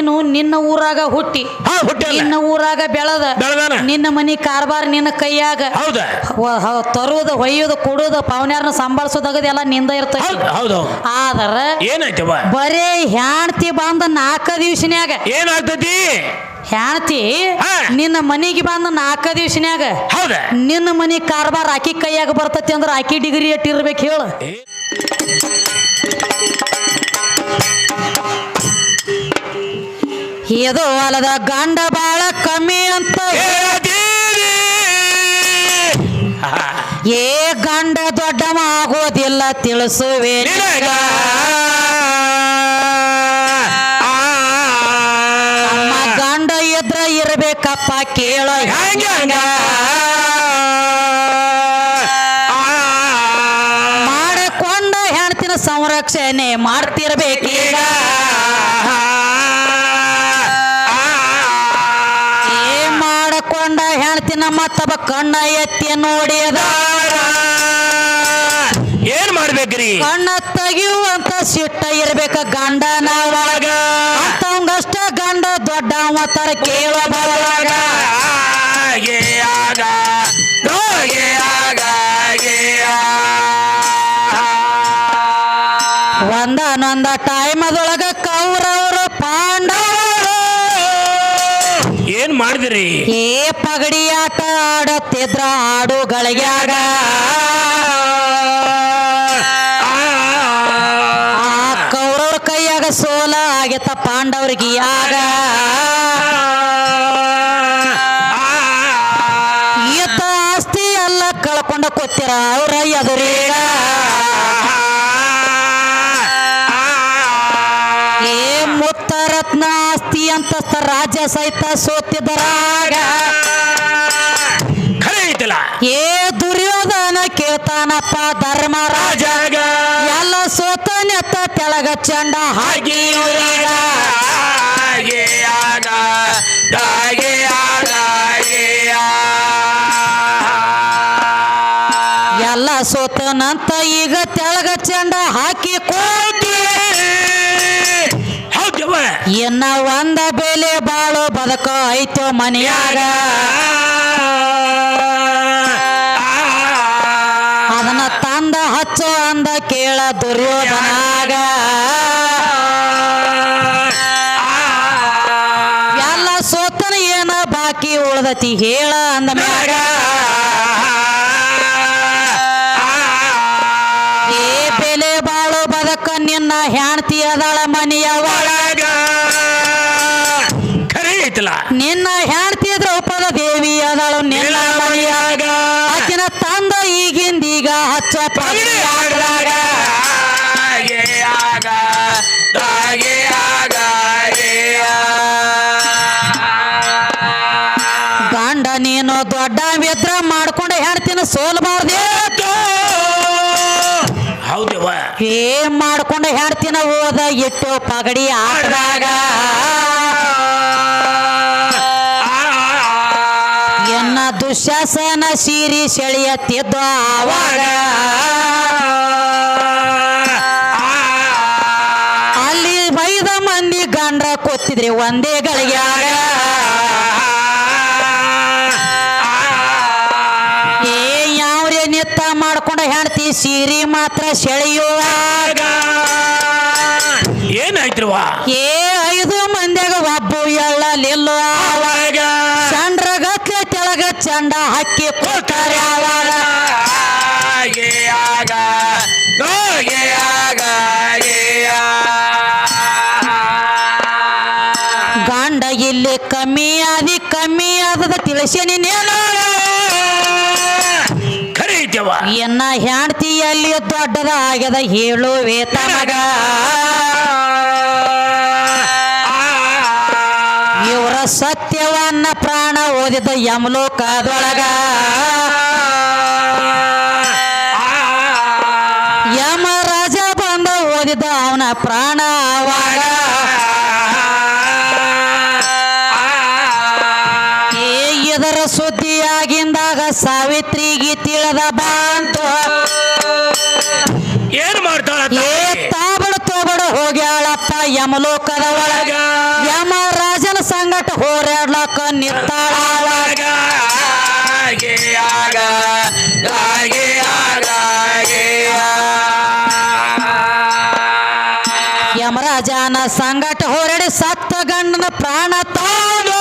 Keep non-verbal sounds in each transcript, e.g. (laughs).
ನೀನು ನಿನ್ನ ಊರಾಗ ಹುಟ್ಟಿ. ಹಾ ನಿನ್ನ ಊರಾಗ ಬೆಳದ. ಬೆಳೆದಾನ. ನಿನ್ನ ಮನಿ ಕಾರ್ಬಾರ್ ನಿನ್ನ ಕೈಯಾಗ. ಹೌದ? ತರುವುದು ಹೊಯ್ಯುದು ಕೊಡುದು ಪವನ್ಯಾರನ್ನ ಸಂಭಾಳಿಸೋದಾಗದ ಎಲ್ಲ ನಿಂದ ಇರ್ತೈತಿ. ಹೌದು ಹೌದು ಆದ್ರ ಬರೇ ಹ್ಯಾಣ್ತಿ ಬಂದ ನಾಲ್ಕ ದಿವ್ಸನ್ಯಾಗ. ಏನಾಗ್ತತಿ? ಹಾ. ನಿನ್ನ ಮನಿಗೆ ಬಂದ ನಾಲ್ಕ ದಿವ್ಸನ್ಯಾಗ. ಹೌದ? ನಿನ್ನ ಮನಿ ಕಾರ್ಬಾರ್ ಆಕಿ ಕೈಯಾಗ ಬರ್ತತಿ ಅಂದ್ರ ಆಕಿ ಡಿಗ್ರಿ ಎಟ್ಟಿರ್ಬೇಕು ಹೇಳು. ಇದು ಅಲದ ಗಂಡ ಬಾಳ ಕಮ್ಮಿ ಅಂತ. ಏ ಗಂಡ ದೊಡ್ಡ ಆಗೋದಿಲ್ಲ ತಿಳಿಸುವೆ ನಮ್ಮ ಗಂಡ ಇದ್ರ ಇರ್ಬೇಕಪ್ಪ ಕೇಳೋ. ಮಾಡಿಕೊಂಡ ಹೆಣ್ತಿನ ಸಂರಕ್ಷಣೆ ಮಾಡ್ತಿರ್ಬೇಕೀಗ. ಕಣ್ಣ ಎತ್ತಿ ನೋಡಿದ ಏನ್ ಮಾಡ್ಬೇಕ್ರಿ? ಕಣ್ಣ ತೆಗಿಯುವಂತ ಸಿಟ್ಟ ಇರ್ಬೇಕ ಗಂಡನ ಒಳಗ ಅಂತವಂಗಷ್ಟ ಗಂಡ ದೊಡ್ಡ ಕೇಳೋ ಬರಲಾಗ ಏನ್ ಮಾಡಿದ್ರಿ? ಏ ಪಗಡಿ ಆಟ ಆಡುತ್ತಿದ್ರ ಹಾಡುಗಳಿಗ್ಯಾಗ ಆ ಕೌರವ್ರ ಕೈಯಾಗ ಸೋಲ ಆಗೇತ ಪಾಂಡವ್ರಿಗೆ ಆಗ. ಈತ ಆಸ್ತಿ ಎಲ್ಲ ಕಳ್ಕೊಂಡ ಕೂತಿರ ಅವ್ರ ಎದುರೀಗ. ಅಂತಸ್ತ ರಾಜ್ಯ ಸಹಿತ ಸೋತಿದ್ದರಾಗ ಏ ದುರ್ಯೋಧನ ಕೇಳ್ತಾನಪ್ಪ ಧರ್ಮರಾಜ ಎಲ್ಲ ಸೋತನೆತ್ತ ತೆಳಗ ಚಂಡ ಹಾಗೆ. ಎಲ್ಲ ಸೋತನಂತ ಈಗ ತೆಳಗ ಚಂಡ ಹಾಕಿ ಕೋಟಿ ಇನ್ನ ಒಂದ ಬೆಲೆ ಬಾಳು ಬದಕ ಐತೋ ಮನೆಯಾಗ. ಅದನ್ನ ತಂದ ಹಚ್ಚೋ ಅಂದ ಕೇಳ ದುರ್ಯೋಧನಾಗ. ಎಲ್ಲ ಸೋತನ ಏನ ಬಾಕಿ ಉಳ್ದತಿ ಹೇಳ ಅಂದ ಮ್ಯಾಗ. ಏ ಬೆಲೆ ಬಾಳು ಬದಕ ನಿನ್ನ ಹ್ಯಾಣತಿ ಅದಳ ಅದಳು ನಿನ್ನ ಮನೆಯಾಗ. ಆಕಿನ ತಂದ ಈಗಿಂದೀಗ ಹಚ್ಚ ಗಂಡ ನೀನು ದೊಡ್ಡ ವ್ಯದ್ರ ಮಾಡ್ಕೊಂಡು ಹೆಣ್ತಿನ ಸೋಲ್ಬಾರ್ದೇ. ಏ ಮಾಡ್ಕೊಂಡು ಹೆಣ್ತಿನ ಓದ ಇಟ್ಟು ಪಗಡಿ ಆಡ್ದಾಗ ದುಶ್ಯಾಸನ ಸೀರಿ ಸೆಳೆಯತ್ತಿದ್ದ ಆವಾಗ ಅಲ್ಲಿ ಬೈದ ಮಂದಿ ಗಂಡ್ರ ಕೊತ್ತಿದ್ರಿ ಒಂದೇ ಗಳಿಗ್ಯಾಗ ಏ ಯಾವ್ರೆ ನಿತ್ತ ಮಾಡ್ಕೊಂಡು ಹೆಣ್ತಿ ಸೀರಿ ಮಾತ್ರ ಸೆಳೆಯುವಾಗ ಏನಾಯ್ತಿರುವ ಏ ಐದು ಮಂದಿಯಾಗ ಒಬ್ಬ ಎಳ್ಳಲಿಲ್ಲ ಚಂಡ ಹಕ್ಕಿ ಕೊಟ್ಟಾರೆ ಆವಾಗ. ಗಂಡ ಇಲ್ಲಿ ಕಮ್ಮಿ ಆದಿ ಕಮ್ಮಿ ಆದದ ತಿಳಿಸೇನಿ ಎನ್ನ ಖರೆ ಅಲ್ಲಿ ದೊಡ್ಡದ ಆಗದ ದೊಡ್ಡದಾಗ್ಯದ ಹೇಳುವೆ ತಮಗ ಸತ್ಯವನ್ನ ಪ್ರಾಣ ಓದಿದ ಯಮಲೋಕದೊಳಗ. ಯಮರಾಜ ಬಂದ ಓದಿದ ಅವನ ಪ್ರಾಣ ಆವಾಗ ಏ ಇದರ ಸುದ್ದಿಯಾಗಿಂದಾಗ ಸಾವಿತ್ರಿಗೆ ತಿಳದ ಬಾಂತು. ಏನ್ ಮಾಡ್ತಾಳ ಏ ತಾಬಡ ತೋಬಡ ಹೋಗ್ಯಾಳಪ್ಪ ಯಮಲೋಕದ ಒಳಗ. ಯಮ ಸಂಗಟ ಹೋರಾಡ್ಲಕ್ಕ ನಿಂತಾಳಾಗ ಯಮರಾಜನ ಸಂಗಟ ಹೋರಾಡಿ ಸತ್ತ ಗಂಡನ ಪ್ರಾಣ ತಾಳು.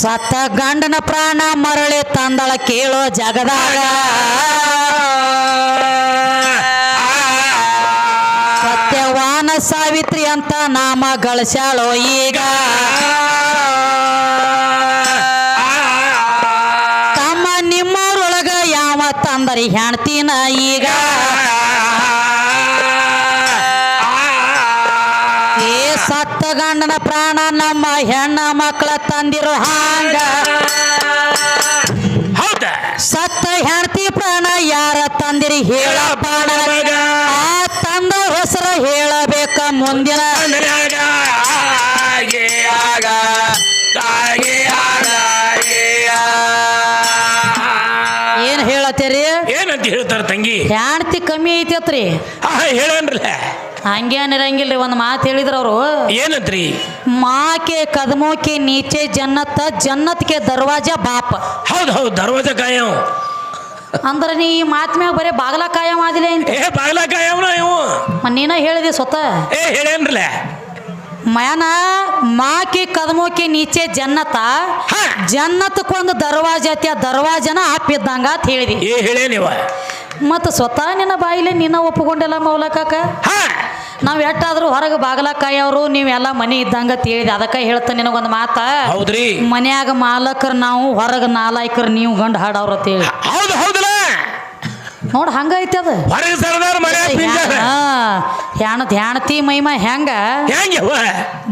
ಸತ್ತ ಗಂಡನ ಪ್ರಾಣ ಮರಳಿ ತಂದಳ ಕೇಳೋ ಜಗದಾಗ. ಸತ್ಯವಾನ ಸಾವಿತ್ರಿ ನಾಮ ಈಗ. ತಮ್ಮ ನಿಮ್ಮವ್ರೊಳಗ ಯಾವ ತಂದರಿ ಹೆಣ್ತೀನ ಈಗ? ಏ ಸತ್ತ ಗಂಡನ ಪ್ರಾಣ ನಮ್ಮ ಹೆಣ್ಣ ಮಕ್ಕಳ ತಂದಿರೋ ಹಾಂಗ. ಸತ್ತ ಹೆಣ್ತಿ ಪ್ರಾಣ ಯಾರ ತಂದಿರಿ ಹೇಳಪ್ಪ. ಆ ತಂದ ಹೆಸರು ಹೇಳಬೇಕ ಮುಂದಿನ. ಏನ್ ಹೇಳತ್ತೀರಿ? ಏನಂತ ಹೇಳ್ತಾರ ತಂಗಿ? ಹೆಣ್ತಿ ಕಮ್ಮಿ ಐತಿ ಆ ಹೇಳನ್ರಲ್ಲ. ಹಂಗೇನಿರಂಗಿಲ್ರಿ ಒಂದ್ ಮಾತು ಹೇಳಿದ್ರ ಅವರು. ಏನಂತ್ರಿ? ಮಾಕೆ ಕದಮೋಕೆ ನೀಚೆ ಜನ್ನತ್ತ ಜನ್ನತ್ಗೆ ದರ್ವಾಜ ಬಾಪ. ಹೌದ್ ಹೌದ್ ದರ್ವಾಜ ಕಾಯಂ. ಅಂದ್ರ ನೀ ಈ ಮಾತ್ ಮ್ಯಾಗ ಬರೀ ಬಾಗಲ ಕಾಯಂ ಆದಿಲ್ಲ ಅಂತ. ಏ ಬಾಗಲ ಇವು. ಮ ನೀನ ಹೇಳಿದೆ ಸ್ವತಃ. ಏ ಹೇಳೇನ್ರಲ್ಲ. ಮಯನ ಮಾಕಿ ಕದಮೋಕಿ ನೀಚೆ ಜನ್ನತ ಜನ್ನತಕ್ಕೊಂದು ಜನ್ನತ್ಕೊಂದು ದರ್ವಾಜ ಐತಿ ಆ ದರ್ವಾಜನ ಹಾಪಿದ್ದಂಗ ಅಂತ ಹೇಳಿದಿ. ಏ ಹೇಳೇನಿವ ಮತ್ತು ಸ್ವತಃ ನಿನ್ನ ಬಾಯಿಲೆ ನಿನ್ನ ಒಪ್ಪಿಕೊಂಡಿಲ್ಲ ಮೌಲಕಾಕ? ನಾವು ನಾವ್ ಎಟ್ಟಾದ್ರೂ ಹೊರಗೆ ಬಾಗಲಕಾಯವರು ನೀವೆಲ್ಲ ಮನೆ ಇದ್ದಂಗ ಅಂತ ಹೇಳಿದೆ. ಅದಕ್ಕೆ ಹೇಳ್ತ ನಿನಗೊಂದು ಮಾತ. ಹೌದ್ರಿ. ಮನ್ಯಾಗ ಮಾಲಕರು ನಾವು ಹೊರಗೆ ನಾಲಾಯ್ಕರು ನೀವು ಗಂಡು ಹಾಡವ್ರ ಅಂತ ಹೇಳಿ. ಹೌದು ಹೌದಲ್ಲ. ನೋಡ್ ಹಂಗೈತಿ ಅದು. ಹೊರಗೆ ಸರದಾರ ಮನೆ ಪಿಂಜಾರ ಹೆಣ ಧ್ಯಾನತಿ ಮೈಮ ಹೆಂಗ? ಹೆಂಗವ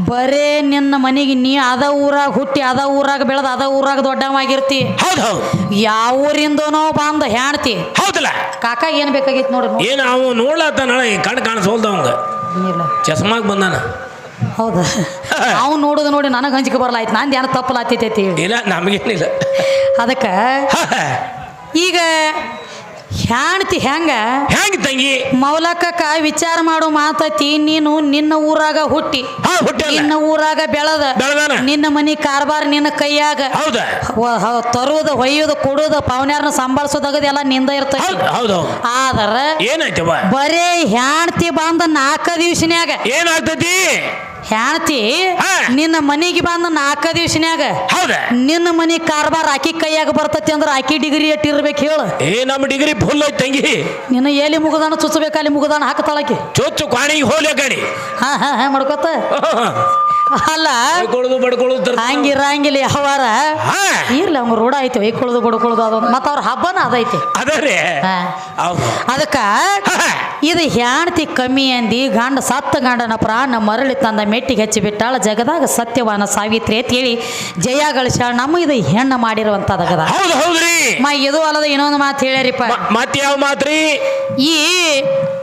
ಬರೇ ನಿನ್ನ ಮನೆಗೆ ನೀ ಅದ ಊರಾಗ ಹುಟ್ಟಿ ಅದ ಊರಾಗ ಬೆಳೆದ ಅದ ಊರಾಗ ದೊಡ್ಡವಾಗಿರ್ತಿ ಹೌದು ಹೌದು. ಯಾವ ಊರಿಂದನೋ ಬಂದ ಹೆಣ್ತಿ ಹೌದಲ್ಲ? ಕಾಕ ಏನ್ ಬೇಕಾಗಿತ್ತು ನೋಡ್ರಿ ನೋಡಿ. ಏನ್ ಅವ ನೋಡ್ಲತ್ತಾನ ಈ ಕಣ್ ಕಾಣಿಸೋಲ್ದ ಅವಂಗ? ಇಲ್ಲ. ಚಸ್ಮಾಗ್ ಬಂದಾನ? ಹೌದಾ. (laughs) ಅವ್ ನೋಡುದು ನೋಡಿ ನನಗೆ ಹಂಚಿಕೆ ಬರಲಾಯ್ತು ನಾನು ಧ್ಯಾನ ತಪ್ಪಲಾತೈತಿ ಹೇಳಿ ಇಲ್ಲ ನಮಗೇನಿಲ್ಲ. ಅದಕ್ಕೆ. (laughs) ಈಗ ಹೆಣ್ತಿ ಹೆಂಗ? ಹೆಂಗ ತಂಗಿ? ಮೌಲಕಕ್ಕ ವಿಚಾರ ಮಾಡೋ ಮಾತೈತಿ ನೀನು ನಿನ್ನ ಊರಾಗ ಹುಟ್ಟಿ. ನಿನ್ನ ಊರಾಗ ಬೆಳದ. ನಿನ್ನ ಮನಿ ಕಾರ್ಬಾರ್ ನಿನ್ನ ಕೈಯಾಗ. ತರುವುದು ಹೊಯ್ಯುದು ಕೊಡುವುದು ಪವನ್ಯಾರನ್ನ ಸಂಭಾಳಿಸೋದಾಗದ ಎಲ್ಲ ನಿಂದ ಇರ್ತೈತಿ. ಆದ್ರ ಏನಾಯ್ತವ ಬರೇ ಹೆಣ್ತಿ ಬಂದ ನಾಲ್ಕ ದಿವ್ಸನ್ಯಾಗ ಏನಾಗ್ತತಿ? ಹೆಣ್ತಿ ನಿನ್ನ ಮನೆಗೆ ಬಂದ ನಾಲ್ಕ ದಿವಸನ್ಯಾಗ ಹೌದ? ನಿನ್ನ ಮನೆ ಕಾರ್ಬಾರ್ ಆಕಿ ಕೈಯಾಗ ಬರ್ತತಿ ಅಂದ್ರೆ ಆಕಿ ಡಿಗ್ರಿ ಎಟ್ಟಿರ್ಬೇಕು ಹೇಳ. ಏ ನಮ್ಮ ಡಿಗ್ರಿ ಫುಲ್ ಐತ್ ತಂಗಿ. ನಿನ್ನ ಎಲ್ಲಿ ಮುಗದಾನ ಚುಚ್ಚಬೇಕು ಅಲ್ಲಿ ಮುಗದಾನ ಹಾಕತಾಳಕಿ ಚುಚ್ಚು ಕಾಣಿಗೆ ಹೋಲಿ ಗಾಡಿ ಹಾ ಹಾ ಹಾ ಮಾಡ್ಕೋತ. ಅಲ್ಲ. ಬಡ್ಕೊಳ್ಳೋದು ಬಡ್ಕೊಳ್ಳೋದು. ಹಂಗಿರಂಗಿಲ್ಲ ಯಾವಾರ ಇರ್ಲಿ ಅವ್ನ ರೂಢ ಐತಿ ಒಯ್ಕೊಳ್ಳೋದು ಬಡ್ಕೊಳ್ಳೋದು ಅದು ಮತ್ತೆ ಅವ್ರ ಹಬ್ಬನ ಅದೈತಿ. ಅದರೇ ಅದಕ್ಕ ಇದು ಹೆಣ್ತಿ ಕಮ್ಮಿ ಅಂದಿ ಗಂಡ ಸತ್ತ ಗಂಡನ ಪ್ರಾಣ ಮರಳಿ ತಂದ ಮೆಟ್ಟಿಗೆ ಹಚ್ಚಿ ಬಿಟ್ಟಾಳ ಜಗದಾಗ ಸತ್ಯವಾನ ಸಾವಿತ್ರಿ ಅಂತ ಹೇಳಿ ಜಯ ಗಳಿಸ್ಯಾಳ. ನಮ್ಮ ಇದು ಹೆಣ್ಣ ಮಾಡಿರುವಂತದಗದ ಹೌದು ಹೌದ್ರಿ ಮ ಇದು ಅಲ್ಲದ ಇನ್ನೊಂದು ಮಾತು ಹೇಳ್ಯಾರಿಪ್ಪ. ಮತ್ತೆ ಮತ್ ಯಾವ ಮಾತ್ರಿ ಈ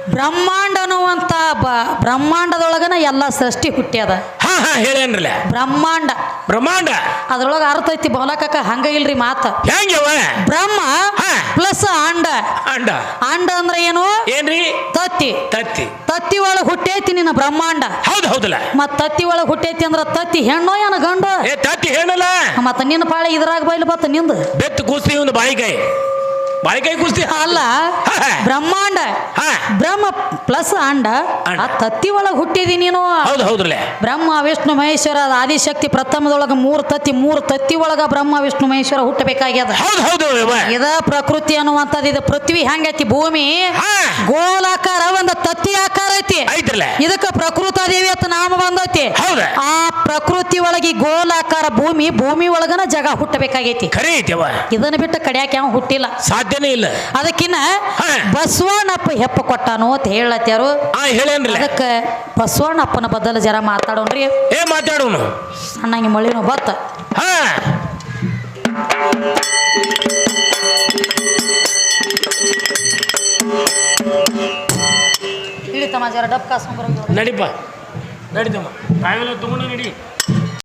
ಬ್ರಹ್ಮಾಂಡ ಅನ್ನುವಂತ ಬ- ಬ್ರಹ್ಮಾಂಡದೊಳಗನ ಎಲ್ಲ ಸೃಷ್ಟಿ ಹುಟ್ಟ್ಯದ. ಹಾ ಹಾ ಬ್ರಹ್ಮಾಂಡ. ಬ್ರಹ್ಮಾಂಡ? ಅದ್ರೊಳಗೆ ಅರ್ಥ ಐತಿ ಬಹುಲಕಕ್ಕ ಹಂಗ ಇಲ್ರಿ ಮಾತ. ಹೆಂಗವ ಬ್ರಹ್ಮ ಹಾ. ಪ್ಲಸ್ ಅಂಡ. ಅಂಡ. ಅಂಡ ಅಂದ್ರೆ ಏನು? ಏನ್ರಿ? ತತ್ತಿ. ತತ್ತಿ. ತತ್ತಿ ಒಳಗೆ ಹುಟ್ಟೈತಿ ನಿನ್ನ ಬ್ರಹ್ಮಾಂಡ. ಹೌದು ಹೌದಲ್ಲ. ಮತ್ ತತ್ತಿ ಒಳಗೆ ಹುಟ್ಟೈತಿ ಅಂದ್ರ ತತ್ತಿ ಹೆಣ್ಣು ಏನ ಗಂಡ? ಏ ತತ್ತಿ ಹೇಳಲ್ಲ ಮತ್ತ ನಿನ್ನ ಪಾಳೆ ಇದ್ರಾಗ ಬೈಲು ಬತ್ತ ನಿಂದು. ಬೆತ್ತು ಕೂಸಿ ಒಂದು ಬಾಯಿಕಾಯಿ ಬಾಯಿಕಾಯಿ ಕುಸ್ತಿ. ಅಲ್ಲ ಬ್ರಹ್ಮಾಂಡ ಬ್ರಹ್ಮ ಪ್ಲಸ್ ಅಂಡ. ಆ ತತ್ತಿ ಒಳಗೆ ಹುಟ್ಟಿದಿ ನೀನು. ಹೌದು ಹೌದ್ರಲ್ಲ ಬ್ರಹ್ಮ ವಿಷ್ಣು ಮಹೇಶ್ವರ ಆದಿಶಕ್ತಿ ಪ್ರಥಮದೊಳಗ ಮೂರು ತತ್ತಿ ಮೂರು ತತ್ತಿ ಒಳಗ ಬ್ರಹ್ಮ ವಿಷ್ಣು ಮಹೇಶ್ವರ ಹುಟ್ಟಬೇಕಾಗ್ಯದ. ಇದ ಪ್ರಕೃತಿ ಅನ್ನುವಂಥದ್ದು ಇದು ಪೃಥ್ವಿ ಹೆಂಗೈತಿ ಭೂಮಿ. ಹಾ. ಗೋಲಾಕಾರ ಒಂದು ತತ್ತಿ ಆಕಾರ ಇದಕ್ಕೆ ಪ್ರಕೃತ ದೇವಿ ಅಂತ ನಾಮ ಬಂದೈತಿ. ಹೌದ? ಆ ಪ್ರಕೃತಿ ಒಳಗೆ ಗೋಲಾಕಾರ ಭೂಮಿ ಭೂಮಿ ಒಳಗನ ಜಗ ಹುಟ್ಟಬೇಕಾಗೈತಿ. ಖರೆ ಐತವ? ಇದನ್ನ ಬಿಟ್ಟು ಕಡಿಯಾಕ ಯಾವ ಹುಟ್ಟಿಲ್ಲ. ಸಾಧ್ಯನೇ ಇಲ್ಲ. ಅದಕ್ಕಿನ್ನ ಬಸವಣ್ಣಪ್ಪ ಹೆಪ್ಪ ಕೊಟ್ಟಾನು ಅಂತ ಹೇಳತ್ಯಾರು. ಅದಕ್ಕೆ ಬಸವಣ್ಣಪ್ಪನ ಬದಲು ಜರ ಮಾತಾಡೋಣ್ರಿ. ಏ ಮಾತಾಡೋನು. ಸಣ್ಣಂಗೆ ಮಳಿನೂ ಬತ್ತ. ಹಾ. ಇಳಿತಮ್ಮ ಜರ ಡಬ್ ಕಾಸ್ಕೊಂಡ್ ನಡಿಪ. ನಡಿತಮ್ಮ. ತಾವೆಲ್ಲ ತಗೊಂಡು ನಡಿ.